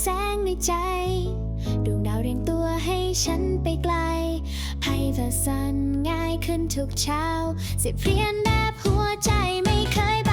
แสงในใจ ดวงดาวเรียงตัวให้ฉันไปไกลให้เธอสั่นง่ายขึ้นทุกเช้าสิบเรียนแนบหัวใจไม่เคย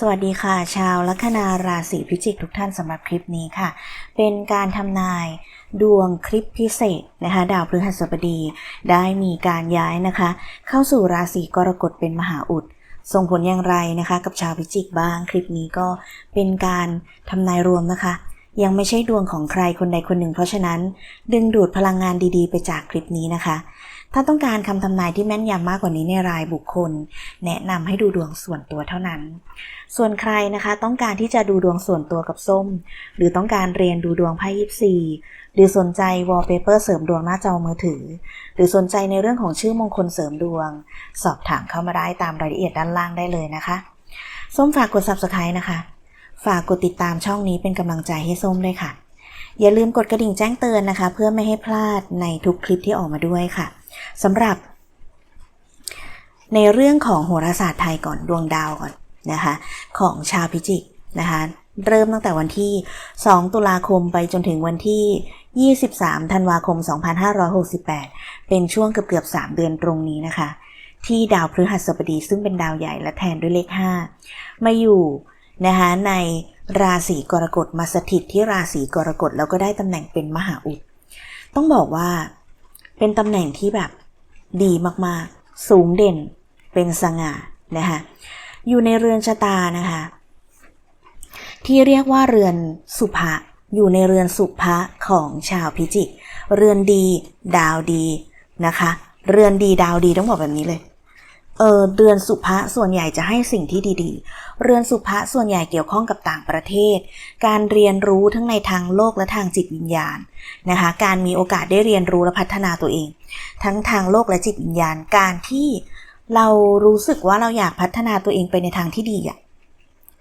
สวัสดีค่ะ ชาวลัคนาราศีพิจิกทุกท่านสำหรับคลิปนี้ค่ะ เป็นการทำนายดวงคลิปพิเศษนะคะ ดาวพฤหัสบดีได้มีการย้ายนะคะ เข้าสู่ราศีกรกฎเป็นมหาอุด ส่งผลอย่างไรนะคะ กับชาวพิจิกบ้างคลิปนี้ก็เป็นการทำนายรวมนะคะ ยังไม่ใช่ดวงของใครคนใดคนหนึ่ง เพราะฉะนั้น ดึงดูดพลังงานดีๆ ไปจากคลิปนี้นะคะ ถ้าต้องการคำทำนายที่แม่นยำมากกว่านี้ในรายบุคคล แนะนำให้ดูดวงส่วนตัวเท่านั้น ส่วนใครนะคะ ต้องการที่จะดูดวงส่วนตัวกับส้ม หรือต้องการเรียนดูดวงไพ่ยิปซีหรือสนใจวอลเปเปอร์เสริมดวงหน้าจอมือถือ หรือสนใจในเรื่องของชื่อมงคลเสริมดวง สอบถามเข้ามาได้ตามรายละเอียดด้านล่างได้เลยนะคะ ส้มฝากกด subscribe นะคะ ฝากกดติดตามช่องนี้เป็นกำลังใจให้ส้มด้วยค่ะอย่าลืมกดกระดิ่งแจ้งเตือนนะคะ เพื่อไม่ให้พลาดในทุกคลิปที่ออกมาด้วยค่ะ สำหรับ ในเรื่องของโหราศาสตร์ไทยก่อนดวงดาวก่อนนะคะ ของชาวพิจิกนะคะเริ่มตั้งแต่วันที่ 2 ตุลาคมไปจนถึงวันที่ 23 ธันวาคม 2568 เป็นช่วงเกือบๆ3เดือนตรงนี้นะคะ ที่ดาวพฤหัสบดีซึ่งเป็นดาวใหญ่และแทนด้วยเลข 5 มาอยู่นะคะในราศีกรกฎมาสถิตที่ราศีกรกฎแล้วก็ได้ตำแหน่งเป็นมหาอุด ต้องบอกว่า เป็นตำแหน่งที่แบบดีมากๆ สูงเด่น เป็นสง่านะคะอยู่ในเรือนชะตานะคะที่เรียกว่าเรือนสุภะอยู่ในเรือนสุภะของชาวพิจิก เรือนดี ดาวดีนะคะ เรือนดีดาวดีต้องบอกแบบนี้เลย เออเรือนสุภะส่วนใหญ่จะให้สิ่งที่ดีๆ เรือนสุภะส่วนใหญ่เกี่ยวข้องกับต่างประเทศ การเรียนรู้ทั้งในทางโลกและทางจิตวิญญาณนะคะ การมีโอกาสได้เรียนรู้และพัฒนาตัวเอง ทั้งทางโลกและจิตวิญญาณ การที่เรารู้สึกว่าเราอยากพัฒนาตัวเองไปในทางที่ดีอะ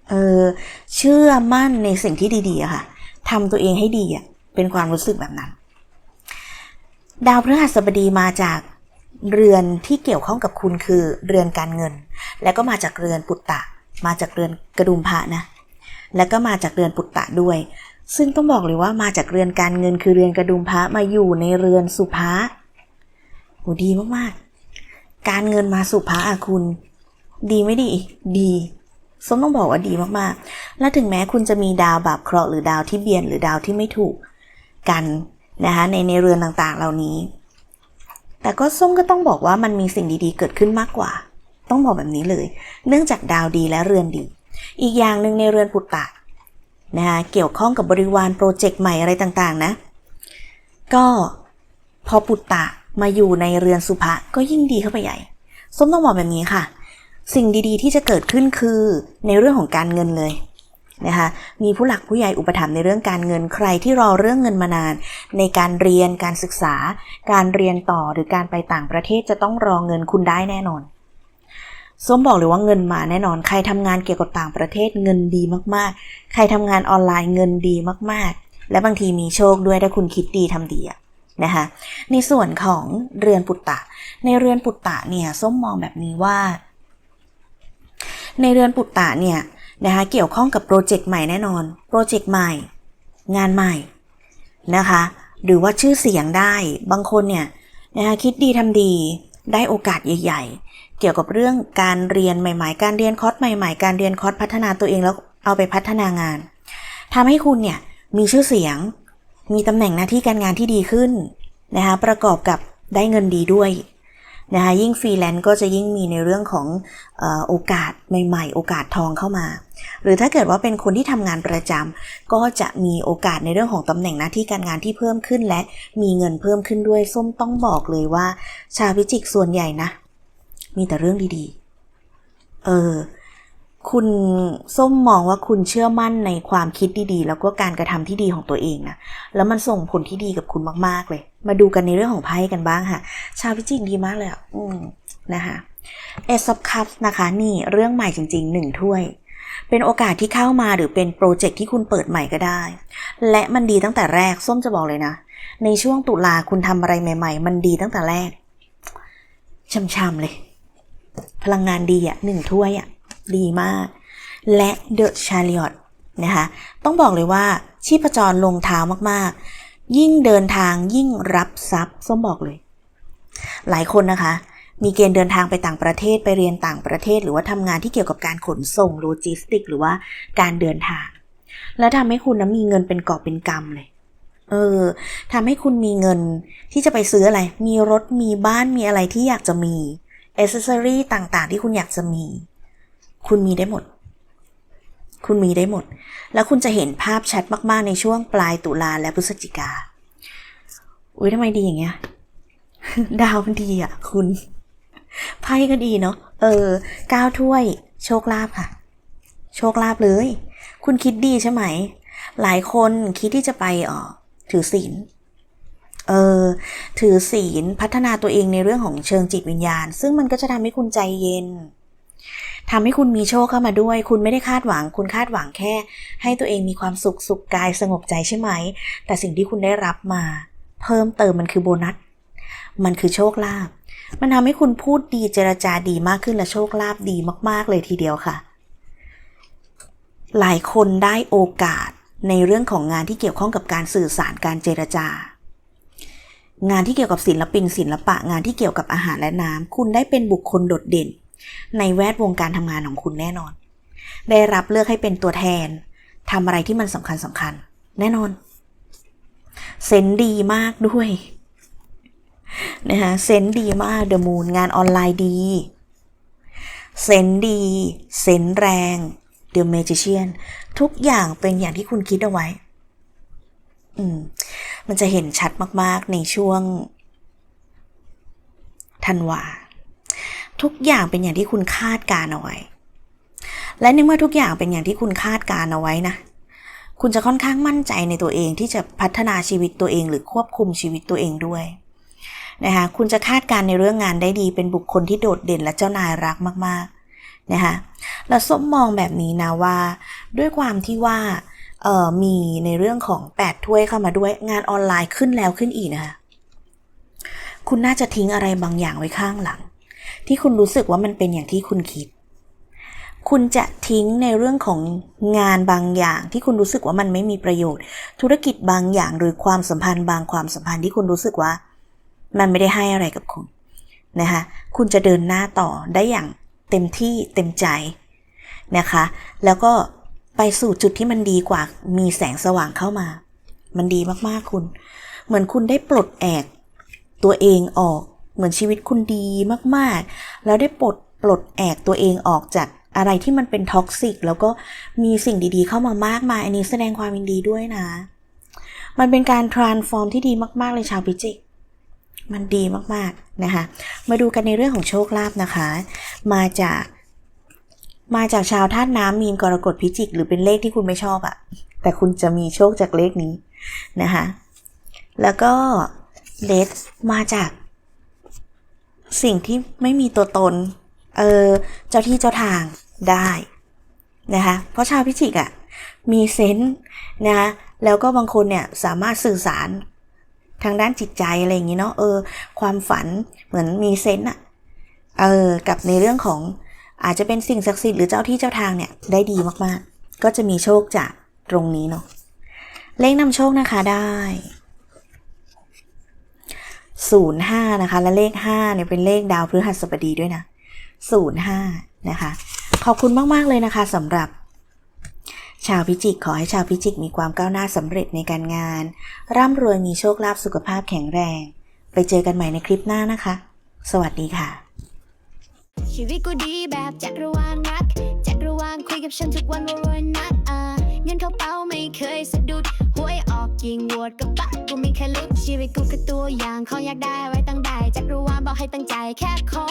เออเชื่อมั่นในสิ่งที่ดีๆอะค่ะทำตัวเองให้ดีอะเป็นความรู้สึกแบบนั้น ดาวพฤหัสบดีมาจาก เรือนที่เกี่ยวข้องกับคุณคือเรือนการเงิน แล้วก็มาจากเรือนปุตตะ มาจากเรือนกระดุมพระนะ แล้วก็มาจากเรือนปุตตะด้วย ซึ่งต้องบอกเลยว่ามาจากเรือนการเงินคือเรือนกระดุมพระมาอยู่ในเรือนสุภะโหดีมากๆ การเงินมาสุภะอะคุณ ดีไม่ดี ดีส้มต้องบอกว่าดีมากๆ และถึงแม้คุณจะมีดาวบาปเคราะห์หรือดาวที่เบียนหรือดาวที่ไม่ถูกกันนะคะในในเรือนต่างๆ เหล่านี้ แต่ก็ส้มก็ต้องบอกว่ามันมีสิ่งดีๆ เกิดขึ้นมากกว่า ต้องบอกแบบนี้เลย เนื่องจากดาวดีและเรือนดี อีกอย่างหนึ่งในเรือนปุตตะนะคะเกี่ยวข้องกับบริวารโปรเจกต์ใหม่อะไรต่างๆนะ ก็พอปุตตะมาอยู่ในเรือนสุภะก็ยิ่งดีเข้าไปใหญ่ ส้มต้องบอกแบบนี้ค่ะ สิ่งดีๆที่จะเกิดขึ้นคือในเรื่องของการเงินเลย นะคะมีผู้หลักผู้ใหญ่อุปถัมภ์ในเรื่องการเงินใครที่รอเรื่องเงินมานาน ในการเรียนการศึกษา การเรียนต่อหรือการไปต่างประเทศจะต้องรอเงินคุณได้แน่นอนส้มบอกเลยว่าเงินมาแน่นอน ใครทำงานเกี่ยวกับต่างประเทศเงินดีมากๆ ใครทำงานออนไลน์เงินดีมากๆ และบางทีมีโชคด้วยถ้าคุณคิดดีทำดีนะคะในส่วนของเรือนปุตตะ ในเรือนปุตตะเนี่ยส้มมองแบบนี้ว่า ในเรือนปุตตะเนี่ย นะคะเกี่ยวข้องกับโปรเจกต์ใหม่แน่นอน โปรเจกต์ใหม่ งานใหม่นะคะ หรือว่าชื่อเสียงได้บางคนเนี่ยนะคะคิดดีทำดีได้โอกาสใหญ่ๆ เกี่ยวกับเรื่องการเรียนใหม่ ๆ การเรียนคอร์สใหม่ ๆ การเรียนคอร์สพัฒนาตัวเองแล้วเอาไปพัฒนางานทำให้คุณเนี่ยมีชื่อเสียง มีตำแหน่งหน้าที่การงานที่ดีขึ้นนะคะประกอบกับได้เงินดีด้วย นะคะยิ่งฟรีแลนซ์ก็จะยิ่งมีในเรื่องของอโอกาสใหม่ ๆ โอกาสทองเข้ามา หรือถ้าเกิดว่าเป็นคนที่ทำงานประจำก็จะมีโอกาสในเรื่องของตำแหน่งหน้าที่การงานที่เพิ่มขึ้น และมีเงินเพิ่มขึ้นด้วยส้มต้องบอกเลยว่า ชาวพิจิกส่วนใหญ่นะ มีแต่เรื่องดีๆ เออคุณส้มมองว่าคุณเชื่อมั่นในความคิดดีๆ แล้วก็การกระทำที่ดีของตัวเองนะ แล้วมันส่งผลที่ดีกับคุณมากๆเลย มาดูกันในเรื่องของไพ่กันบ้างค่ะ ชาวพิจิกดีมากเลยอะอืมนะคะเอซอฟคัพนะคะนี่เรื่องใหม่จริงๆหนึ่งถ้วย เป็นโอกาสที่เข้ามาหรือเป็นโปรเจกต์ที่คุณเปิดใหม่ก็ได้ และมันดีตั้งแต่แรกส้มจะบอกเลยนะ ในช่วงตุลาคุณทำอะไรใหม่ ๆ มันดีตั้งแต่แรกช่ำๆเลย พลังงานดีอะหนึ่งถ้วยอะดีมาก และเดอะชาริอตนะคะ ต้องบอกเลยว่าชีพจรลงเท้ามากๆ ยิ่งเดินทางยิ่งรับทรัพย์ส้มบอกเลย หลายคนนะคะ มีเกณฑ์เดินทางไปต่างประเทศไปเรียนต่างประเทศ หรือว่าทำงานที่เกี่ยวกับการขนส่งโลจิสติก หรือว่าการเดินทาง แล้วทำให้คุณนะมีเงินเป็นกอบเป็นกำเลยเออทำให้คุณมีเงินที่จะไปซื้ออะไร มีรถมีบ้านมีอะไรที่อยากจะมีอ c เซอรี่ต่างๆ ที่คุณอยากจะมี คุณมีได้หมด คุณมีได้หมด แล้วคุณจะเห็นภาพชัดมาก ๆ ในช่วงปลายตุลาและพฤศจิกา อุ้ยทำไมดีอย่างเงี้ย ดาวมันดีอะ คุณ ไพ่ก็ดีเนาะ เออก้าวถ้วย โชคลาภค่ะ โชคลาภเลย คุณคิดดีใช่ไหม หลายคนคิดที่จะไปเออถือศีล เออ ถือศีลพัฒนาตัวเองในเรื่องของเชิงจิตวิญญาณ ซึ่งมันก็จะทำให้คุณใจเย็น ทำให้คุณมีโชคเข้ามาด้วย คุณไม่ได้คาดหวัง คุณคาดหวังแค่ ให้ตัวเองมีความสุขสุขกายสงบใจใช่ไหม แต่สิ่งที่คุณได้รับมา เพิ่มเติมมันคือโบนัส มันคือโชคลาภ มันทำให้คุณพูดดีเจรจาดีมากขึ้นและโชคลาภดีมาก ๆ เลยทีเดียวค่ะ หลายคนได้โอกาสในเรื่องของงานที่เกี่ยวข้องกับการสื่อสารการเจรจา งานที่เกี่ยวกับศิลปินศิลปะงานที่เกี่ยวกับอาหารและน้ำคุณได้เป็นบุคคลโดดเด่น ในแวดวงการทำงานของคุณแน่นอน ได้รับเลือกให้เป็นตัวแทนทำอะไรที่มันสำคัญสำคัญ แน่นอน เซนดีมากด้วยนะคะเซนดีมากเดอะมูนงานออนไลน์ดี เซนดี เซนแรงเดอะเมจิเชียนทุกอย่างเป็นอย่างที่คุณคิดเอาไว้ อืม มันจะเห็นชัดมาก ๆ ในช่วงธันวา ทุกอย่างเป็นอย่างที่คุณคาดการเอาไว้ และในเมื่อทุกอย่างเป็นอย่างที่คุณคาดการเอาไว้นะ คุณจะค่อนข้างมั่นใจในตัวเองที่จะพัฒนาชีวิตตัวเอง หรือควบคุมชีวิตตัวเองด้วยนะคะ คุณจะคาดการในเรื่องงานได้ดี เป็นบุคคลที่โดดเด่นและเจ้านายรักมากๆนะคะแล้วส้มมองแบบนี้นะว่า ด้วยความที่ว่าเอ่อมีในเรื่องของ 8 ถ้วยเข้ามาด้วยงานออนไลน์ขึ้นแล้วขึ้นอีกนะคะ คุณน่าจะทิ้งอะไรบางอย่างไว้ข้างหลัง ที่คุณรู้สึกว่ามันเป็นอย่างที่คุณคิด คุณจะทิ้งในเรื่องของงานบางอย่างที่คุณรู้สึกว่ามันไม่มีประโยชน์ ธุรกิจบางอย่างหรือความสัมพันธ์บางความสัมพันธ์ที่คุณรู้สึกว่า มันไม่ได้ให้อะไรกับคุณนะคะคุณจะเดินหน้าต่อได้อย่างเต็มที่เต็มใจนะคะ แล้วก็ไปสู่จุดที่มันดีกว่ามีแสงสว่างเข้ามา มันดีมากๆคุณ เหมือนคุณได้ปลดแอกตัวเองออก เหมือนชีวิตคุณดีมากๆ แล้วได้ปลดปลดแอกตัวเองออกจากอะไรที่มันเป็นท็อกซิกแล้วก็มีสิ่งดีๆ เข้ามามากมาย อันนี้แสดงความยินดีด้วยนะ มันเป็นการ transform ที่ดีมาก ๆ เลยชาวพิจิก มันดีมากๆนะคะ มาดูกันในเรื่องของโชคลาภนะคะ มาจากมาจากชาวธาตุน้ำมีนกรกฎพิจิก หรือเป็นเลขที่คุณไม่ชอบอะแต่คุณจะมีโชคจากเลขนี้นะคะ แล้วก็เลสมาจาก สิ่งที่ไม่มีตัวตน เออ เจ้าที่เจ้าทางได้นะคะ เพราะชาวพิจิกอะมีเซนส์นะคะแล้วก็บางคนเนี่ยสามารถสื่อสารทางด้านจิตใจอะไรอย่างนี้เนาะ เออ ความฝันเหมือนมีเซนส์อะเออ กับในเรื่องของอาจจะเป็นสิ่งศักดิ์สิทธิ์หรือเจ้าที่เจ้าทางเนี่ยได้ดีมากๆ ก็จะมีโชคจากตรงนี้เนาะ เลขนำโชคนะคะได้ ศูนย์ห้านะคะ และเลขห้าเนี่ยเป็นเลขดาวพฤหัสบดีด้วยนะศูนย์ห้านะคะ ขอบคุณมาก ๆ เลยนะคะสำหรับ ชาวพิจิก ขอให้ชาวพิจิกมีความก้าวหน้าสำเร็จในการงาน ร่ำรวยมีโชคลาภสุขภาพแข็งแรง ไปเจอกันใหม่ในคลิปหน้านะคะ สวัสดีค่ะ ชีวิตกูดีแบบจักรวาลรักจักรวาลคุยกับฉันทุกวันว่ารวยนักอ่าเงินเข้าเป้าไม่เคยสะดุดหว ยิงโหวตกับบัตรกูมีแค่ลุกชีวิตกูคือตัวอย่างของอยากได้ไว้ตั้งได้จักรวาลบอกให้ตั้งใจแค่ขอ